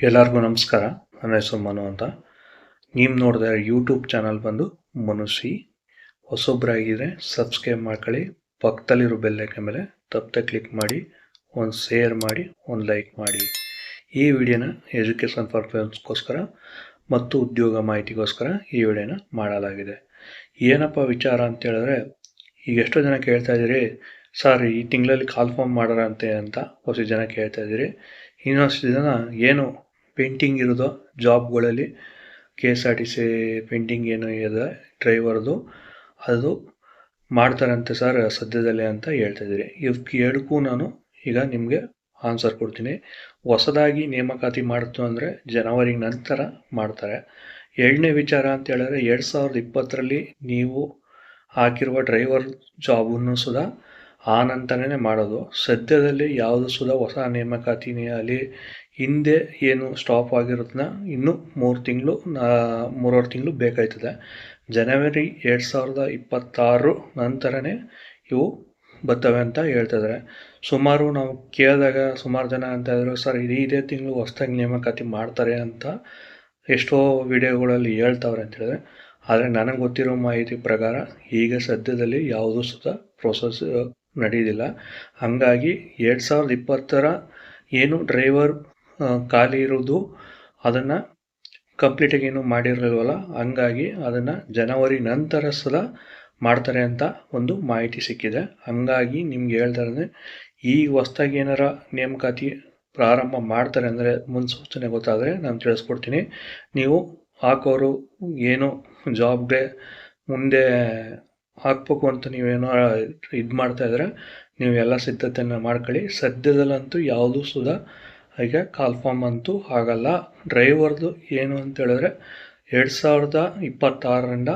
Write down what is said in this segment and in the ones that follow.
ಎಲ್ಲರಿಗೂ ನಮಸ್ಕಾರ. ನನ್ನ ಹೆಸರು ಮನು ಅಂತ. ನೀವು ನೋಡಿದ ಯೂಟ್ಯೂಬ್ ಚಾನಲ್ ಬಂದು ಮನುಷ್ಯ ಹೊಸೊಬ್ಬರಾಗಿದ್ದರೆ ಸಬ್ಸ್ಕ್ರೈಬ್ ಮಾಡ್ಕೊಳ್ಳಿ. ಪಕ್ಕದಲ್ಲಿರೋ ಬೆಲ್ಲೈಕನ್ ಮೇಲೆ ತಪ್ಪದೆ ಕ್ಲಿಕ್ ಮಾಡಿ. ಒಂದು ಶೇರ್ ಮಾಡಿ, ಒಂದು ಲೈಕ್ ಮಾಡಿ. ಈ ವಿಡಿಯೋನ ಎಜುಕೇಷನ್ ಪರ್ಪಸ್ಗೋಸ್ಕರ ಮತ್ತು ಉದ್ಯೋಗ ಮಾಹಿತಿಗೋಸ್ಕರ ಈ ವಿಡಿಯೋನ ಮಾಡಲಾಗಿದೆ. ಏನಪ್ಪ ವಿಚಾರ ಅಂತ ಹೇಳಿದ್ರೆ, ಈಗ ಎಷ್ಟೋ ಜನ ಕೇಳ್ತಾ ಇದ್ದೀರಿ, ಸರ್, ಈ ತಿಂಗಳಲ್ಲಿ ಕಾಲ್ ಫಾರ್ಮ್ ಮಾಡೋರಂತೆ ಅಂತ ಹೊಸ ಜನ ಕೇಳ್ತಾ ಇದ್ದೀರಿ. ಇನ್ನೊಷ್ಟು ಜನ ಏನು ಪೇಂಟಿಂಗ್ ಇರೋದು ಜಾಬ್ಗಳಲ್ಲಿ K S R T C painting ಏನು ಇದೆ ಡ್ರೈವರ್ದು ಅದು ಮಾಡ್ತಾರಂತೆ ಸರ್ ಸದ್ಯದಲ್ಲೇ ಅಂತ ಹೇಳ್ತಾ ಇದ್ದೀರಿ. ಇವಕ್ಕೆ ಎರಡಕ್ಕೂ ನಾನು ಈಗ ನಿಮಗೆ ಆನ್ಸರ್ ಕೊಡ್ತೀನಿ. ಹೊಸದಾಗಿ ನೇಮಕಾತಿ ಮಾಡ್ತು ಅಂದರೆ ಜನವರಿ ನಂತರ ಮಾಡ್ತಾರೆ. ಎರಡನೇ ವಿಚಾರ ಅಂತ ಹೇಳಿದ್ರೆ ಎರಡು ಸಾವಿರದ ಇಪ್ಪತ್ತರಲ್ಲಿ ನೀವು ಹಾಕಿರುವ ಡ್ರೈವರ್ ಜಾಬನ್ನು ಸುಧಾ ಆ ನಂತರನೇ ಮಾಡೋದು. ಸದ್ಯದಲ್ಲಿ ಯಾವುದು ಸುಧಾ ಹೊಸ ನೇಮಕಾತಿನೇ ಆಗಲಿ, ಹಿಂದೆ ಏನು ಸ್ಟಾಪ್ ಆಗಿರೋದನ್ನ ಇನ್ನೂ ಮೂರು ತಿಂಗಳು ಮೂರುವರೆ ತಿಂಗಳು ಬೇಕಾಯ್ತದೆ. ಜನವರಿ ಎರಡು ಸಾವಿರದ ಇಪ್ಪತ್ತಾರು ನಂತರನೇ ಇವು ಬರ್ತವೆ ಅಂತ ಹೇಳ್ತಿದ್ದಾರೆ ಸುಮಾರು ನಾವು ಕೇಳಿದಾಗ ಸುಮಾರು ಜನ ಅಂತ ಇದ್ರು ಸರ್, ಇದು ಇದೇ ತಿಂಗಳು ಹೊಸ್ದಾಗಿ ನೇಮಕಾತಿ ಮಾಡ್ತಾರೆ ಅಂತ ಎಷ್ಟೋ ವಿಡಿಯೋಗಳಲ್ಲಿ ಹೇಳ್ತಾವ್ರೆ ಅಂತ ಹೇಳಿದ್ರೆ. ಆದರೆ ನನಗೆ ಗೊತ್ತಿರೋ ಮಾಹಿತಿ ಪ್ರಕಾರ ಈಗ ಸದ್ಯದಲ್ಲಿ ಯಾವುದೂ ಸುತ್ತ ಪ್ರೋಸೆಸ್ ನಡೆಯೋದಿಲ್ಲ. ಹಾಗಾಗಿ ಎರಡು ಸಾವಿರದ ಇಪ್ಪತ್ತರ ಏನು ಡ್ರೈವರ್ ಖಾಲಿ ಇರೋದು ಅದನ್ನು ಕಂಪ್ಲೀಟಾಗಿ ಏನು ಮಾಡಿರಲಿಲ್ವಲ್ಲ? ಹಂಗಾಗಿ ಅದನ್ನು ಜನವರಿ ನಂತರ ಸಲ ಮಾಡ್ತಾರೆ ಅಂತ ಒಂದು ಮಾಹಿತಿ ಸಿಕ್ಕಿದೆ. ಹಂಗಾಗಿ ನಿಮ್ಗೆ ಹೇಳ್ತಾರೆ ಈ ಹೊಸ್ದಾಗಿ ಏನಾರ ನೇಮಕಾತಿ ಪ್ರಾರಂಭ ಮಾಡ್ತಾರೆ ಅಂದರೆ ಮುನ್ಸೂಚನೆ ಗೊತ್ತಾದರೆ ನಾನು ತಿಳಿಸ್ಕೊಡ್ತೀನಿ. ನೀವು ಹಾಕೋರು ಏನು ಜಾಬ್ಗೆ ಮುಂದೆ ಹಾಕ್ಬೇಕು ಅಂತ ನೀವೇನೋ ಇದು ಮಾಡ್ತಾ ಇದ್ರೆ, ನೀವು ಎಲ್ಲ ಸಿದ್ಧತೆಯನ್ನು ಮಾಡ್ಕೊಳ್ಳಿ. ಸದ್ಯದಲ್ಲಂತೂ ಯಾವುದೂ ಸುಧಾ ಈಗ ಕಾಲ್ ಫಾರ್ಮ್ ಅಂತೂ ಆಗಲ್ಲ. ಡ್ರೈವರ್ದು ಏನು ಅಂತ ಹೇಳಿದ್ರೆ, ಎರಡು ಸಾವಿರದ ಇಪ್ಪತ್ತಾರರಿಂದ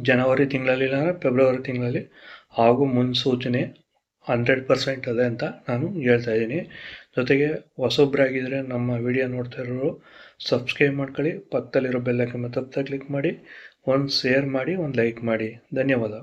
ಜನವರಿ ತಿಂಗಳಲ್ಲಿ ಇಲ್ಲ ಫೆಬ್ರವರಿ ತಿಂಗಳಲ್ಲಿ ಹಾಗೂ ಮುನ್ಸೂಚನೆ ಹಂಡ್ರೆಡ್ ಪರ್ಸೆಂಟ್ ಅದೇ ಅಂತ ನಾನು ಹೇಳ್ತಾ ಇದ್ದೀನಿ. ಜೊತೆಗೆ ಹೊಸೊಬ್ಬರಾಗಿದ್ದರೆ ನಮ್ಮ ವಿಡಿಯೋ ನೋಡ್ತಾ ಇರೋರು ಸಬ್ಸ್ಕ್ರೈಬ್ ಮಾಡ್ಕೊಳ್ಳಿ, ಪಕ್ಕದಲ್ಲಿರೋ ಬೆಲ್ಲಕ್ಕೆ ಮತ್ತೆ ಕ್ಲಿಕ್ ಮಾಡಿ, ಒಂದು ಶೇರ್ ಮಾಡಿ, ಒಂದು ಲೈಕ್ ಮಾಡಿ. ಧನ್ಯವಾದ.